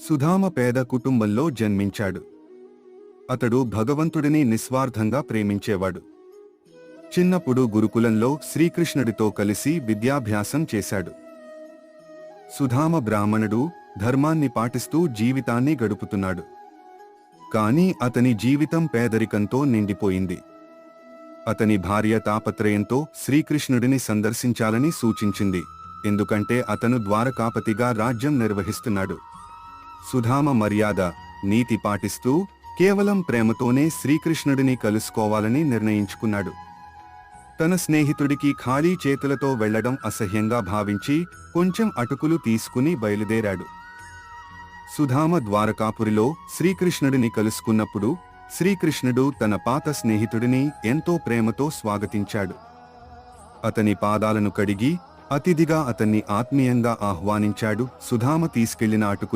సుధామ పేద కుటుంబంలో జన్మించాడు. అతడు భగవంతుడిని నిస్వార్థంగా ప్రేమించేవాడు. చిన్నప్పుడు గురుకులంలో శ్రీకృష్ణుడితో కలిసి విద్యాభ్యాసం చేశాడు. సుధామ బ్రాహ్మణుడు ధర్మాన్ని పాటిస్తూ జీవితాన్ని గడుపుతున్నాడు. కానీ అతని జీవితం పేదరికంతో నిండిపోయింది. అతని భార్య తాపత్రయంతో శ్రీకృష్ణుడిని సందర్శించాలని సూచించింది. ఎందుకంటే అతను ద్వారకాపతిగా రాజ్యం నిర్వహిస్తున్నాడు. సుధామ మర్యాద నీతి పాటిస్తూ కేవలం ప్రేమతోనే శ్రీకృష్ణుడిని కలుసుకోవాలని నిర్ణయించుకున్నాడు. తన స్నేహితుడికి ఖాళీ చేతులతో వెళ్ళడం అసహ్యంగా భావించి కొంచెం అటుకులు తీసుకుని బయలుదేరాడు. సుధామ ద్వారకాపురిలో శ్రీకృష్ణుడిని కలుసుకున్నప్పుడు శ్రీకృష్ణుడు తన పాత స్నేహితుడిని ఎంతో ప్రేమతో స్వాగతించాడు. అతని పాదాలను కడిగి అతిథిగా అతన్ని ఆత్మీయంగా ఆహ్వానించాడు సుధామ తీసుకెళ్ళిన అటుకులు